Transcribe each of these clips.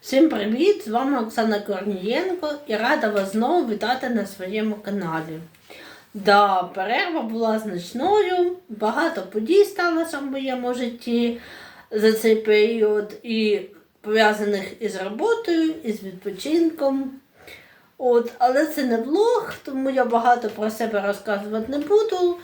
Всім привіт! З вами Оксана Корнієнко і рада вас знову вітати на своєму каналі. Да, перерва була значною, багато подій сталося в моєму житті за цей період і пов'язаних із роботою, і з відпочинком. От, але це не влог, тому я багато про себе розказувати не буду.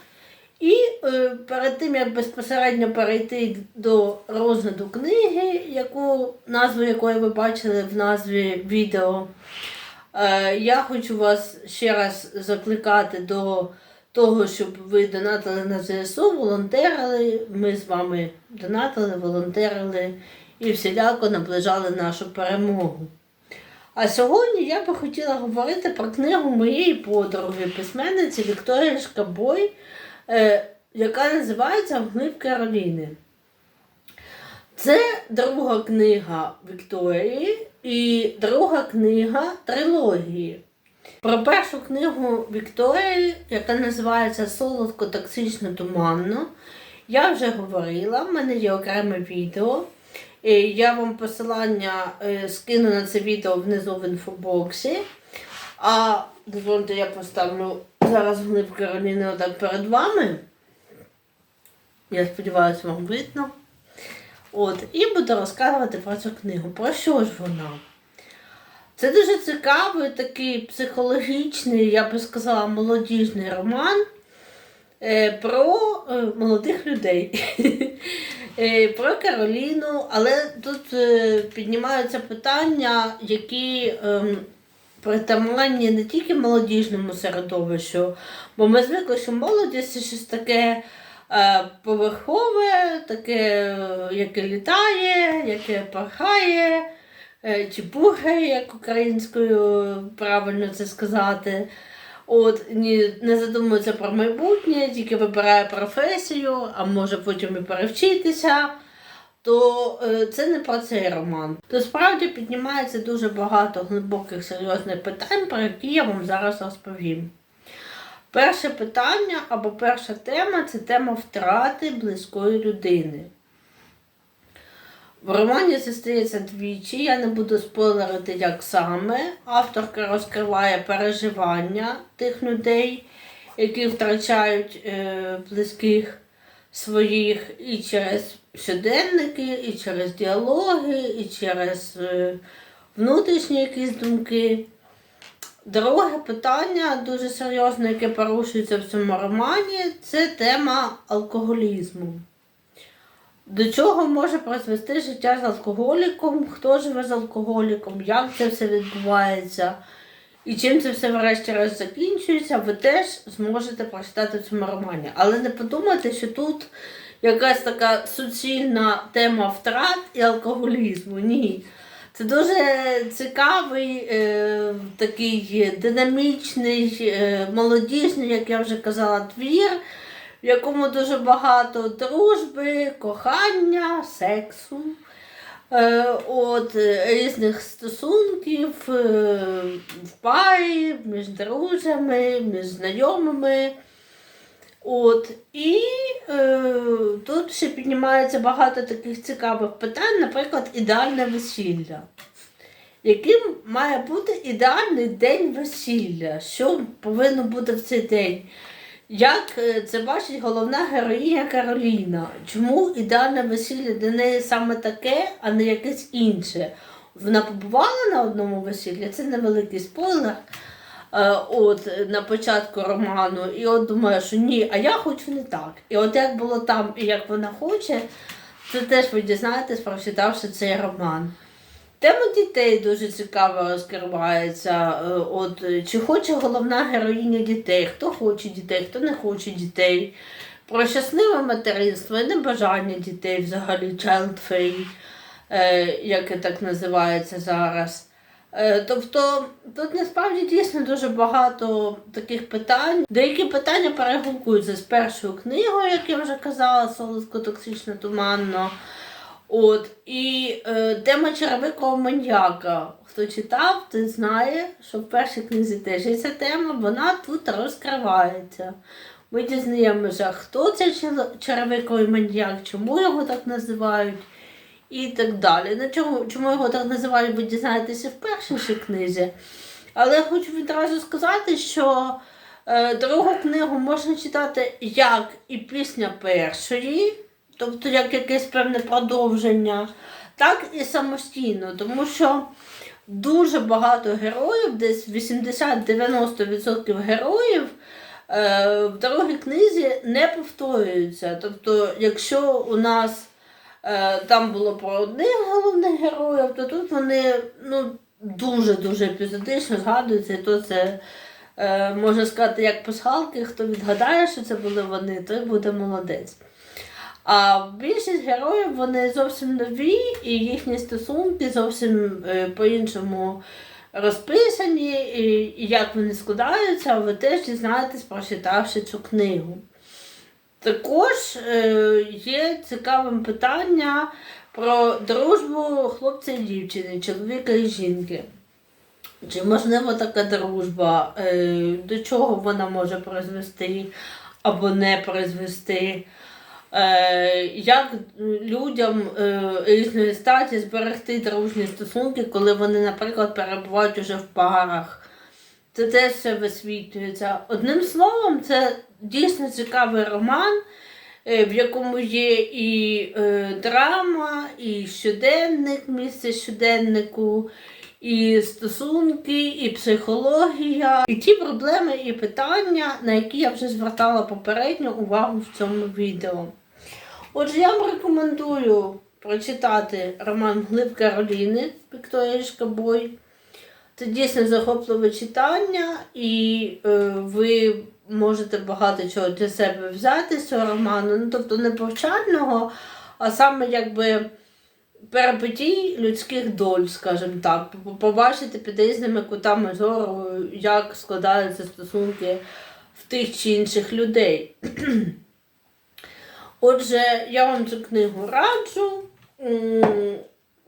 І е, перед тим, як безпосередньо перейти до розгляду книги, яку, назву якої ви бачили в назві відео, е, я хочу вас ще раз закликати до того, щоб ви донатили на ЗСУ, волонтерили. Ми з вами донатили, волонтерили і всіляко наближали нашу перемогу. А сьогодні я би хотіла говорити про книгу моєї подруги, письменниці Вікторії Шкабой, яка називається Вглиб Кароліни. Це друга книга Вікторії і друга книга трилогії. Про першу книгу Вікторії, яка називається Солодко токсично туманно, я вже говорила, в мене є окреме відео. Е, Я вам посилання е, скину на це відео внизу в інфобоксі. А дозвольте, я поставлю зараз глиб Кароліни отак перед вами. Я сподіваюся, вам видно. От, і буду розказувати про цю книгу. Про що ж вона? Це дуже цікавий, такий психологічний, я би сказала, молодіжний роман е, про е, молодих людей. Е, Про Кароліну, але тут піднімаються питання, які ем, притаманні не тільки молодіжному середовищу, бо ми звикли, що молодість це щось таке е, поверхове, таке, яке літає, яке порхає, е, чи пухає, як українською правильно це сказати. От, ні, не задумується про майбутнє, тільки вибирає професію, а може потім і перевчитися, то е, це не про цей роман. То справді піднімається дуже багато глибоких серйозних питань, про які я вам зараз розповім. Перше питання або перша тема це тема втрати близької людини. В романі це стається двічі, я не буду спойлерити, як саме. Авторка розкриває переживання тих людей, які втрачають е, близьких своїх і через щоденники, і через діалоги, і через е, внутрішні якісь думки. Друге питання, дуже серйозне, яке порушується в цьому романі, це тема алкоголізму. До чого може призвести життя з алкоголіком, хто живе з алкоголіком, як це все відбувається і чим це все врешті-решт закінчується, ви теж зможете прочитати в цьому романі. Але не подумайте, що тут якась така суцільна тема втрат і алкоголізму. Ні. Це дуже цікавий, е, такий динамічний, е, молодіжний, як я вже казала, твір в якому дуже багато дружби, кохання, сексу, от, е, різних стосунків е, в парі, між друзями, між знайомими. От, І е, тут ще піднімається багато таких цікавих питань, наприклад, ідеальне весілля. Яким має бути ідеальний день весілля? Що повинно бути в цей день? Як е, це бачить головна героїня Кароліна? Чому ідеальне весілля для неї саме таке, а не якесь інше? Вона побувала на одному весіллі, це невеликий спойлер. е, От на початку роману, і от думаю, що ні, а я хочу не так. І от як було там, і як вона хоче, це теж ви дізнаєтесь, прочитавши цей роман. Тема дітей дуже цікаво розкривається. Е, От, чи хоче головна героїня дітей, хто хоче дітей, хто не хоче дітей. Про щасливе материнство і небажання дітей взагалі, child free, е, як так називається зараз. Е, Тобто тут насправді дійсно дуже багато таких питань. Деякі питання перегукуються з першою книгою, як я вже казала, солодко токсично туманно. От, і е, тема черевикого маньяка. Хто читав, той знає, що в першій книзі теж ця тема, вона тут розкривається. Ми дізнаємося, хто цей черевиковий маньяк, чому його так називають, і так далі. На чому, чому його так називають, ви дізнаєтеся в першій ще книзі. Але хочу відразу сказати, що е, другу книгу можна читати як і пісня першої, тобто як якесь певне продовження, так і самостійно, тому що дуже багато героїв, десь 80-90% героїв е, в другій книзі не повторюються. Тобто, якщо у нас е, там було про одних головних героїв, то тут вони ну, дуже-дуже епізодично згадуються, і то це. Е, можна сказати, як пасхалки, хто відгадає, що це були вони, той буде молодець. А більшість героїв вони зовсім нові, і їхні стосунки зовсім е, по-іншому розписані, і, як вони складаються, ви теж дізнаєтесь, прочитавши цю книгу. Також е, є цікавим питання про дружбу хлопця і дівчини, чоловіка і жінки. Чи можливо така дружба, е, до чого вона може призвести або не призвести? Е, як людям е, різної статі зберегти дружні стосунки, коли вони, наприклад, перебувають уже в парах? Це теж все висвітлюється. Одним словом, це дійсно цікавий роман, е, в якому є і драма, і щоденник, місце щоденнику, і стосунки, і психологія, і ті проблеми і питання, на які я вже звертала попередньо увагу в цьому відео. Отже, я вам рекомендую прочитати роман Глиб Кароліни Вікторії Шкабой. Це дійсно захопливе читання, і е, ви можете багато чого для себе взяти з цього роману. Ну, тобто не повчального, а саме якби перипетій людських доль, скажімо так. Побачити під різними кутами зору, як складаються стосунки в тих чи інших людей. Отже, я вам цю книгу раджу.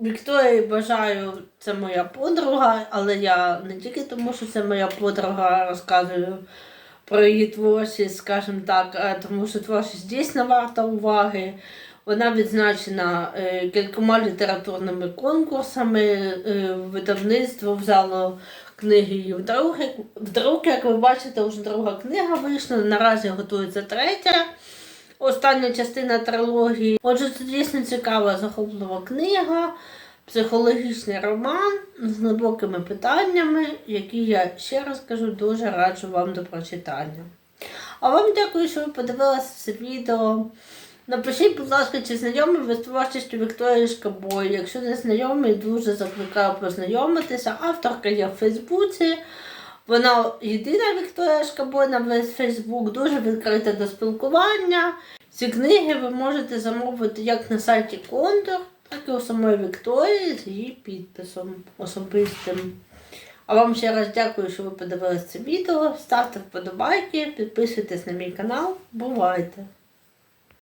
Вікторії бажаю, це моя подруга, але я не тільки тому, що це моя подруга, розказую про її творчість, скажімо так, а тому що творчість дійсно варта уваги. Вона відзначена е, кількома літературними конкурсами, е, видавництво взяло книги її вдруге. Як ви бачите, вже друга книга вийшла. Наразі готується третя остання частина трилогії. Отже, це дійсно цікава захоплива книга, психологічний роман з глибокими питаннями, які я ще раз кажу, дуже раджу вам до прочитання. А вам дякую, що ви подивилися це відео. Напишіть, будь ласка, чи знайомі ви з творчістю Вікторії Шкабой. Якщо не знайомі, дуже закликаю познайомитися. Авторка є в Фейсбуці. Вона єдина Вікторія Шкабой на весь Фейсбук, дуже відкрита до спілкування. Ці книги ви можете замовити як на сайті Кондор, так і у самої Вікторії з її підписом особистим. А вам ще раз дякую, що ви подивилися це відео. Ставте вподобайки, підписуйтесь на мій канал. Бувайте!